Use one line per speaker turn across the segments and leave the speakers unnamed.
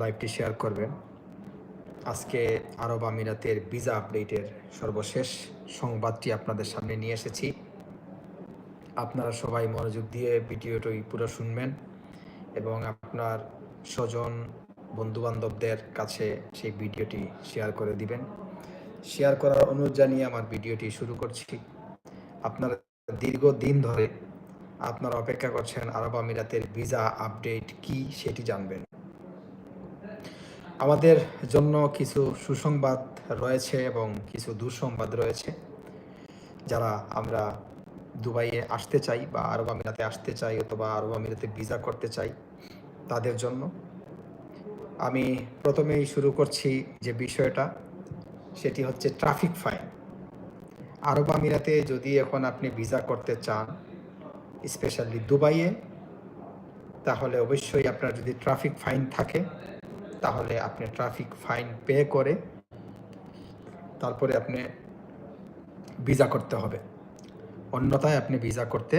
লাইভটি শেয়ার করবেন। আজকে আরব আমিরাতের ভিসা আপডেটের সর্বশেষ সংবাদটি আপনাদের সামনে নিয়ে এসেছি। আপনারা সবাই মনোযোগ দিয়ে ভিডিওটি পুরো শুনবেন এবং আপনার স্বজন, বন্ধুবান্ধবদের কাছে সেই ভিডিওটি শেয়ার করে দিবেন। শেয়ার করার অনুরোধ জানিয়ে আমার ভিডিওটি শুরু করছি। আপনারা দীর্ঘদিন ধরে আপনারা অপেক্ষা করছেন আরব আমিরাতের ভিসা আপডেট কি সেটি জানবেন। আমাদের জন্য কিছু সুসংবাদ রয়েছে এবং কিছু দুঃসংবাদ রয়েছে, যারা আমরা দুবাইয়ে আসতে চাই বা আরব আমিরাতে আসতে চাই অথবা আরব আমিরাতে ভিসা করতে চাই তাদের জন্য। আমি প্রথমেই শুরু করছি যে বিষয়টা, সেটি হচ্ছে ট্রাফিক ফাইন। আরব আমিরাতে যদি এখন আপনি ভিসা করতে চান, স্পেশালি দুবাইয়ে, তাহলে অবশ্যই আপনার যদি ট্রাফিক ফাইন থাকে তাহলে আপনি ট্রাফিক ফাইন পে করে তারপরে আপনি ভিসা করতে হবে। অন্যথায় আপনি ভিসা করতে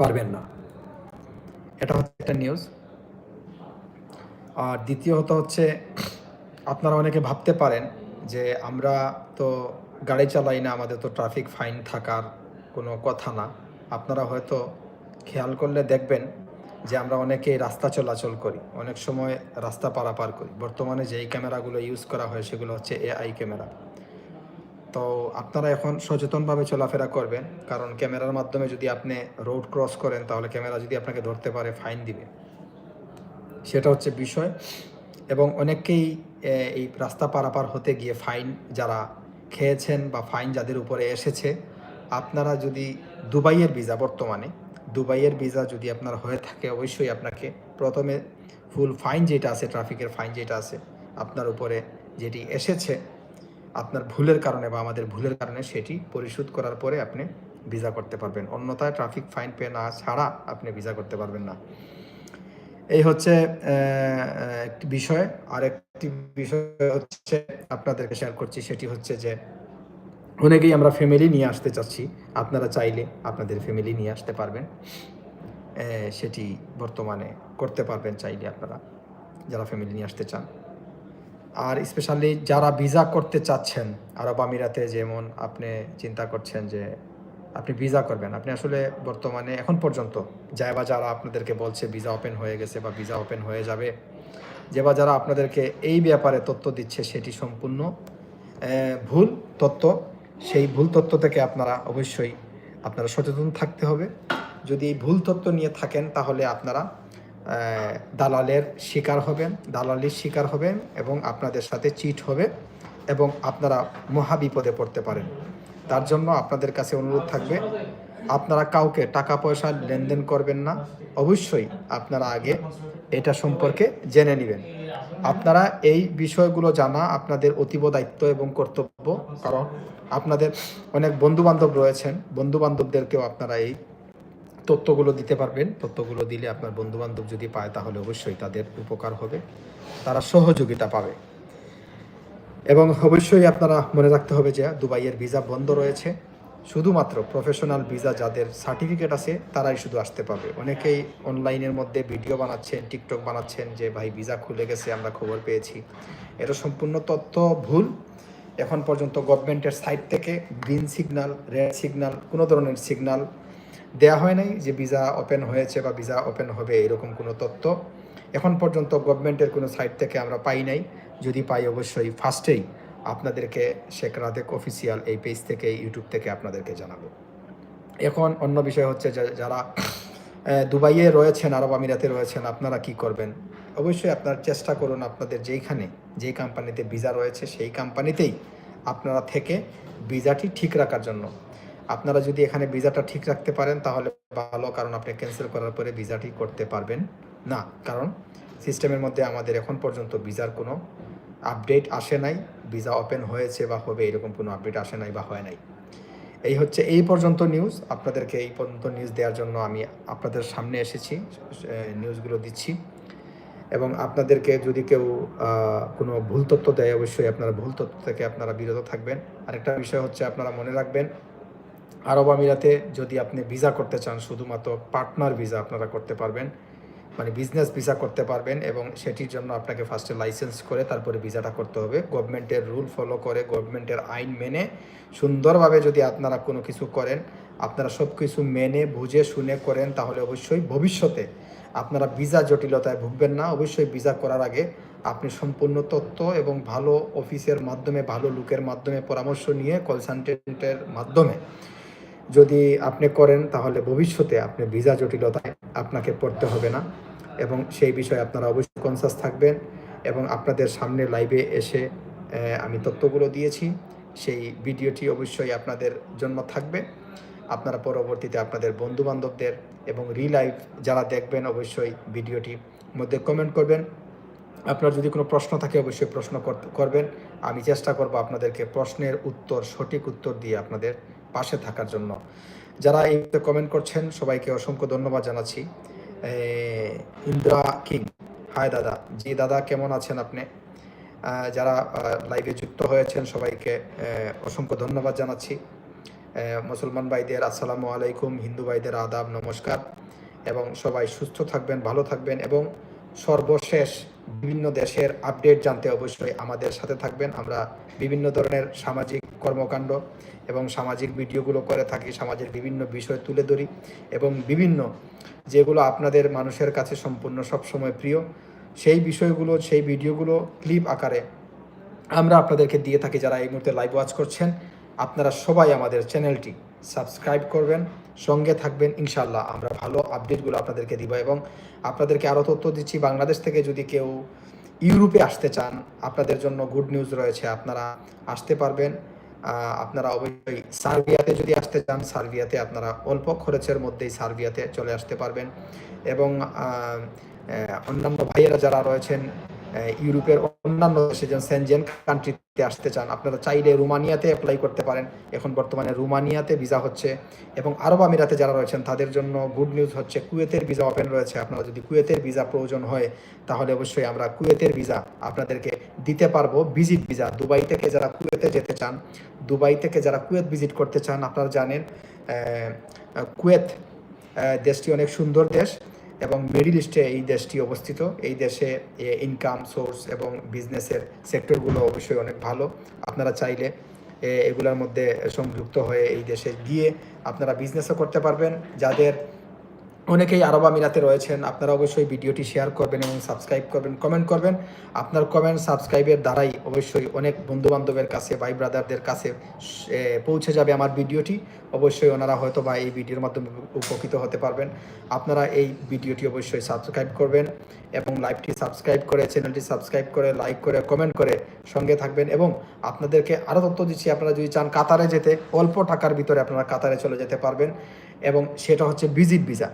পারবেন না। এটা হচ্ছে একটা নিউজ আর দ্বিতীয়ত হচ্ছে, আপনারা অনেকে ভাবতে পারেন যে আমরা তো গাড়ি চালাই না, আমাদের তো ট্রাফিক ফাইন থাকার কোনো কথা না। আপনারা হয়তো খেয়াল করলে দেখবেন যে আমরা অনেকেই রাস্তা চলাচল করি, অনেক সময় রাস্তা পারাপার করি। বর্তমানে যেই ক্যামেরাগুলো ইউজ করা হয় সেগুলো হচ্ছে এআই ক্যামেরা। তো আপনারা এখন সচেতনভাবে চলাফেরা করবেন, কারণ ক্যামেরার মাধ্যমে যদি আপনি রোড ক্রস করেন, তাহলে ক্যামেরা যদি আপনাকে ধরতে পারে ফাইন দিবে। সেটা হচ্ছে বিষয়। এবং অনেকেই এই রাস্তা পারাপার হতে গিয়ে ফাইন যারা খেয়েছেন বা ফাইন যাদের উপরে এসেছে, আপনারা যদি দুবাইয়ের ভিসা বর্তমানে দুবাইয়ের ভিসা যদি আপনার হয়ে থাকে, অবশ্যই আপনাকে প্রথমে ফুল ফাইন যেটা আছে ট্রাফিকের ফাইন যেটা আছে, আপনার উপরে যেটি এসেছে, আপনার ভুলের কারণে বা আমাদের ভুলের কারণে সেটি পরিশোধ করার পরে আপনি ভিসা করতে পারবেন। অন্যথায় ট্রাফিক ফাইন পে না ছাড়া আপনি ভিসা করতে পারবেন না। এই হচ্ছে একটি বিষয়। আর একটি বিষয় হচ্ছে, আপনাদেরকে শেয়ার করছি, সেটি হচ্ছে যে অনেকেই আমরা ফ্যামিলি নিয়ে আসতে চাচ্ছি। আপনারা চাইলে আপনাদের ফ্যামিলি নিয়ে আসতে পারবেন। সেটি বর্তমানে করতে পারবেন চাইলে আপনারা, যারা ফ্যামিলি নিয়ে আসতে চান। আর স্পেশালি যারা ভিসা করতে চাচ্ছেন, আরব আমিরাতে যেমন আপনি চিন্তা করছেন যে আপনি ভিসা করবেন, আপনি আসলে বর্তমানে এখন পর্যন্ত যায় বা যারা আপনাদেরকে বলছে ভিসা ওপেন হয়ে গেছে বা ভিসা ওপেন হয়ে যাবে, যে বা যারা আপনাদেরকে এই ব্যাপারে তথ্য দিচ্ছে সেটি সম্পূর্ণ ভুল তথ্য। সেই ভুল তথ্য থেকে আপনারা অবশ্যই আপনারা সচেতন থাকতে হবে। যদি এই ভুল তথ্য নিয়ে থাকেন, তাহলে আপনারা দালালের শিকার হবেন, দালালির শিকার হবেন এবং আপনাদের সাথে চিট হবে এবং আপনারা মহা বিপদে পড়তে পারেন। তার জন্য আপনাদের কাছে অনুরোধ থাকবে, আপনারা কাউকে টাকা পয়সা লেনদেন করবেন না। অবশ্যই আপনারা আগে এটা সম্পর্কে জেনে নেবেন। আপনারা এই বিষয়গুলো জানা আপনাদের অতীব দায়িত্ব এবং কর্তব্য। কারণ আপনাদের অনেক বন্ধু বান্ধব রয়েছেন। বন্ধু বান্ধবদেরকেও আপনারা এই তথ্যগুলো দিতে পারবেন। তথ্যগুলো দিলে আপনার বন্ধু বান্ধব যদি পায়, তাহলে অবশ্যই তাদের উপকার হবে। তারা সহযোগিতা পাবে। এবং অবশ্যই আপনারা মনে রাখতে হবে যে দুবাইয়ের ভিসা বন্ধ রয়েছে। শুধুমাত্র প্রফেশনাল ভিসা যাদের সার্টিফিকেট আছে, তারাই শুধু আসতে পারবে। অনেকেই অনলাইনের মধ্যে ভিডিও বানাচ্ছেন, টিকটক বানাচ্ছেন যে, ভাই, ভিসা খুলে গেছে, আমরা খবর পেয়েছি। এটা সম্পূর্ণ তথ্য ভুল। এখন পর্যন্ত গভর্নমেন্টের সাইড থেকে গ্রিন সিগনাল, রেড সিগনাল, কোনো ধরনের সিগনাল দেয়া হয় নাই যে ভিসা ওপেন হয়েছে বা ভিসা ওপেন হবে, এরকম কোনো তথ্য এখন পর্যন্ত গভর্নমেন্টের কোনো সাইট থেকে আমরা পাই নাই। যদি পাই অবশ্যই ফার্স্টেই আপনাদেরকে শেখ রাদেক অফিসিয়াল এই পেজ থেকে, ইউটিউব থেকে আপনাদেরকে জানাব। এখন অন্য বিষয় হচ্ছে যারা দুবাইয়ে রয়েছেন, আরব আমিরাতে রয়েছেন, আপনারা কি করবেন? অবশ্যই আপনার চেষ্টা করুন আপনাদের যেইখানে, যেই কোম্পানিতে ভিসা রয়েছে, সেই কোম্পানিতেই আপনারা থেকে ভিসাটি ঠিক রাখার জন্য। আপনারা যদি এখানে ভিসাটা ঠিক রাখতে পারেন, তাহলে ভালো, কারণ আপনি ক্যান্সেল করার পরে ভিসাটি করতে পারবেন না। কারণ সিস্টেমের মধ্যে আমাদের এখন পর্যন্ত ভিসার কোনো আপডেট আসে নাই। ভিসা ওপেন হয়েছে বা হবে, এরকম কোনো আপডেট আসে নাই বা হয় নাই। এই হচ্ছে এই পর্যন্ত নিউজ আপনাদেরকে এই পর্যন্ত নিউজ দেওয়ার জন্য আমি আপনাদের সামনে এসেছি নিউজগুলো দিচ্ছি। এবং আপনাদেরকে যদি কেউ কোনো ভুল তথ্য দেয়, অবশ্যই আপনারা ভুল তথ্য থেকে আপনারা বিরত থাকবেন। আরেকটা বিষয় হচ্ছে আপনারা মনে রাখবেন, আরব আমিরাতে যদি আপনি ভিসা করতে চান, শুধুমাত্র পার্টনার ভিসা আপনারা করতে পারবেন। মানে বিজনেস ভিসা করতে পারবেন এবং সেটির জন্য আপনাকে ফার্স্টে লাইসেন্স করে তারপরে ভিসাটা করতে হবে। গভর্নমেন্টের রুল ফলো করে গভর্নমেন্টের আইন মেনে সুন্দরভাবে যদি আপনারা কোনো কিছু করেন, আপনারা সব কিছু মেনে, বুঝে, শুনে করেন, তাহলে অবশ্যই ভবিষ্যতে আপনারা ভিসা জটিলতায় ভুগবেন না। অবশ্যই ভিসা করার আগে আপনি সম্পূর্ণ তথ্য এবং ভালো অফিসের মাধ্যমে, ভালো লোকের মাধ্যমে পরামর্শ নিয়ে কনসালটেন্টের মাধ্যমে যদি আপনি করেন, তাহলে ভবিষ্যতে আপনি ভিসা জটিলতায় আপনাকে পড়তে হবে না। এবং সেই বিষয়ে আপনারা অবশ্যই কনসাস থাকবেন এবং আপনাদের সামনে লাইভে এসে আমি তথ্যগুলো দিয়েছি। সেই ভিডিওটি অবশ্যই আপনাদের জন্য থাকবে। আপনারা পরবর্তীতে আপনাদের বন্ধু বান্ধবদের এবং রিলাইভ যারা দেখবেন, অবশ্যই ভিডিওটি মধ্যে কমেন্ট করবেন। আপনার যদি কোনো প্রশ্ন থাকে, অবশ্যই প্রশ্ন করবেন। আমি চেষ্টা করব আপনাদেরকে প্রশ্নের উত্তর, সঠিক উত্তর দিয়ে আপনাদের পাশে থাকার জন্য। যারা এই কমেন্ট করছেন, সবাইকে অসংখ্য ধন্যবাদ জানাচ্ছি। ইন্দ্রা কিং। হাই দাদা, জি দাদা, কেমন আছেন আপনি? যারা লাইভে যুক্ত হয়েছেন সবাইকে অসংখ্য ধন্যবাদ জানাচ্ছি। মুসলমান ভাইদের আসসালামু আলাইকুম, হিন্দু ভাইদের আদাব, নমস্কার। এবং সবাই সুস্থ থাকবেন, ভালো থাকবেন এবং সর্বশেষ বিভিন্ন দেশের আপডেট জানতে অবশ্যই আমাদের সাথে থাকবেন। আমরা বিভিন্ন ধরনের সামাজিক কর্মকাণ্ড এবং সামাজিক ভিডিওগুলো করে থাকি, সমাজের বিভিন্ন বিষয় তুলে ধরি এবং বিভিন্ন যেগুলো আপনাদের মানুষের কাছে সম্পূর্ণ সবসময় প্রিয়, সেই বিষয়গুলো, সেই ভিডিওগুলো ক্লিপ আকারে আমরা আপনাদেরকে দিয়ে থাকি যারা এই মুহূর্তে লাইভ ওয়াচ করছেন। আপনারা সবাই আমাদের চ্যানেলটি সাবস্ক্রাইব করবেন, সঙ্গে থাকবেন। ইনশাল্লাহ আমরা ভালো আপডেটগুলো আপনাদেরকে দিব এবং আপনাদেরকে আরও তথ্য দিচ্ছি। বাংলাদেশ থেকে যদি কেউ ইউরোপে আসতে চান, আপনাদের জন্য গুড নিউজ রয়েছে। আপনারা আসতে পারবেন। আপনারা অবশ্যই সার্বিয়াতে যদি আসতে চান, সার্বিয়াতে আপনারা অল্প খরচের মধ্যেই সার্বিয়াতে চলে আসতে পারবেন। এবং অন্যান্য ভাইয়েরা যারা রয়েছেন ইউরোপের অন্যান্য দেশে যেমন সেনজেন কান্ট্রিতে আসতে চান, আপনারা চাইলে রুমানিয়াতে অ্যাপ্লাই করতে পারেন। এখন বর্তমানে রুমানিয়াতে ভিসা হচ্ছে এবং আরব আমিরাতে যারা রয়েছেন, তাদের জন্য গুড নিউজ হচ্ছে কুয়েতের ভিসা ওপেন রয়েছে। আপনারা যদি কুয়েতের ভিসা প্রয়োজন হয়, তাহলে অবশ্যই আমরা কুয়েতের ভিসা আপনাদেরকে দিতে পারব। ভিজিট ভিসা দুবাই থেকে যারা কুয়েতে যেতে চান, দুবাই থেকে যারা কুয়েত ভিজিট করতে চান, আপনারা জানেন কুয়েত দেশটি অনেক সুন্দর দেশ। এবং মিডিল ইস্টে এই দেশটি অবস্থিত। এই দেশে ইনকাম সোর্স এবং বিজনেসের সেক্টরগুলো অবশ্যই অনেক ভালো। আপনারা চাইলে এগুলোর মধ্যে সংযুক্ত হয়ে এই দেশে গিয়ে আপনারা বিজনেসও করতে পারবেন। যাদের অনেকেই আরব আমিরাতে রয়েছেন। আপনারা অবশ্যই ভিডিওটি শেয়ার করবেন এবং সাবস্ক্রাইব করবেন কমেন্ট করবেন। আপনার কমেন্ট সাবস্ক্রাইবের দ্বারাই অবশ্যই অনেক বন্ধু বান্ধবের কাছে, ভাই ব্রাদারদের কাছে পৌঁছে যাবে আমার ভিডিওটি। অবশ্যই ওনারা হয়তো বা এই ভিডিওর মাধ্যমে উপকৃত হতে পারবেন। আপনারা এই ভিডিওটি অবশ্যই সাবস্ক্রাইব করবেন এবং লাইভটি সাবস্ক্রাইব করে চ্যানেলটি সাবস্ক্রাইব করে লাইক করে কমেন্ট করে সঙ্গে থাকবেন এবং আপনাদেরকে আরও তথ্য দিচ্ছি। আপনারা যদি চান কাতারে যেতে, অল্প টাকার ভিতরে আপনারা কাতারে চলে যেতে পারবেন এবং সেটা হচ্ছে ভিজিট ভিসা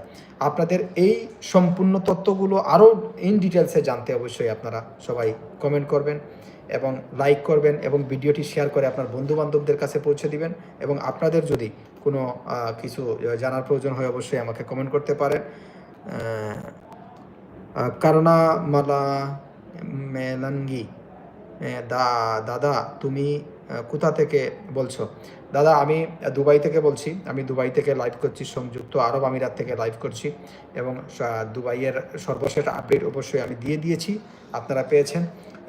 আপনাদের এই সম্পূর্ণ তথ্যগুলো আরও ইন ডিটেলসে জানতে অবশ্যই আপনারা সবাই কমেন্ট করবেন এবং লাইক করবেন এবং ভিডিওটি শেয়ার করে আপনার বন্ধু বান্ধবদের কাছে পৌঁছে দিবেন এবং আপনাদের যদি কোনো কিছু জানার প্রয়োজন হয় অবশ্যই আমাকে কমেন্ট করতে পারেন। কারণা মালা, মেলাঙ্গি দা, দাদা, তুমি কোথা থেকে বলছো? দাদা, আমি দুবাই থেকে বলছি। আমি দুবাই থেকে লাইভ করছি, সংযুক্ত আরব আমিরাত থেকে লাইভ করছি এবং দুবাইয়ের সর্বশেষ আপডেট অবশ্যই আমি দিয়ে দিয়েছি, আপনারা পেয়েছেন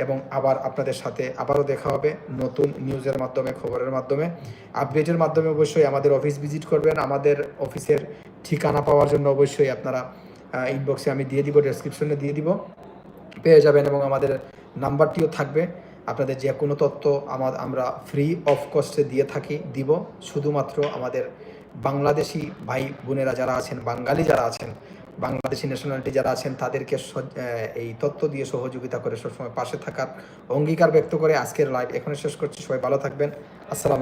এবং আবার আপনাদের সাথে আবারও দেখা হবে নতুন নিউজের মাধ্যমে, খবরের মাধ্যমে। আপডেটের মাধ্যমে অবশ্যই আমাদের অফিস ভিজিট করবেন, আমাদের অফিসের ঠিকানা পাওয়ার জন্য অবশ্যই আপনারা ইনবক্সে আমি দিয়ে দিব ডেসক্রিপশনে দিয়ে দিব। পেয়ে যাবেন এবং আমাদের নাম্বারটিও থাকবে। আপনাদের যে কোনো তথ্য আমার, আমরা ফ্রি অফ কস্টে দিয়ে থাকি, দিব। শুধুমাত্র আমাদের বাংলাদেশি ভাই বোনেরা যারা আছেন, বাঙালি যারা আছেন, বাংলাদেশি ন্যাশনালিটি যারা আছেন, তাদেরকে এই তথ্য দিয়ে সহযোগিতা করে সবসময় পাশে থাকার অঙ্গীকার ব্যক্ত করে আজকের লাইভ এখানে শেষ করছি। সবাই ভালো থাকবেন। আসসালাম